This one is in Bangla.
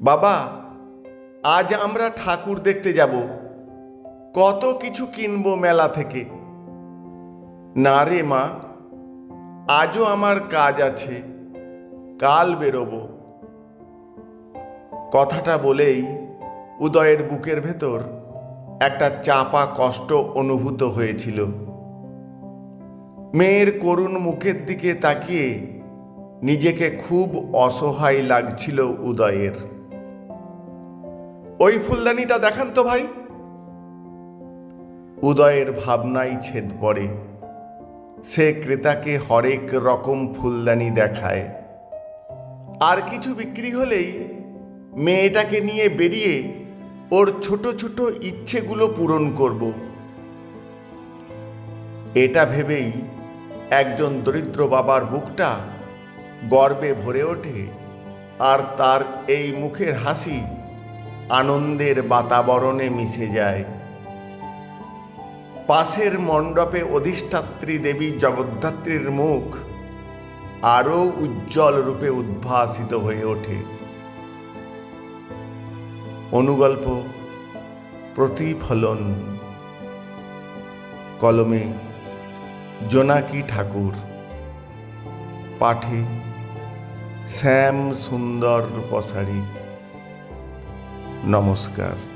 বাবা, আজ আমরা ঠাকুর দেখতে যাব। কত কিছু কিনবো মেলা থেকে। না রে মা, আজও আমার কাজ আছে, কাল বেরোবো। কথাটা বলেই উদয়ের বুকের ভেতর একটা চাপা কষ্ট অনুভূত হয়েছিল। মেয়ের করুণ মুখের দিকে তাকিয়ে নিজেকে খুব অসহায় লাগছিল উদয়ের। ওই ফুলদানিটা দেখান তো ভাই। উদয়ের ভাবনাই ছেদ পড়ে। সে ক্রেতাকে হরেক রকম ফুলদানি দেখায়। আর কিছু বিক্রি হলেই মেয়েটাকে নিয়ে বেরিয়ে ওর ছোট ছোট ইচ্ছেগুলো পূরণ করব। এটা ভেবেই একজন দরিদ্র বাবার বুকটা গর্বে ভরে ওঠে। আর তার এই মুখের হাসি আনন্দের বাতাবরণে মিশে যায়। পাশের মণ্ডপে অধিষ্ঠাত্রী দেবী জগদ্ধাত্রীর মুখ আরও উজ্জ্বল রূপে উদ্ভাসিত হয়ে ওঠে। অনুগল্প, প্রতিফলন, কলমে, জোনাকি ঠাকুর, পাঠে, শ্যাম সুন্দর পসারি নমস্কার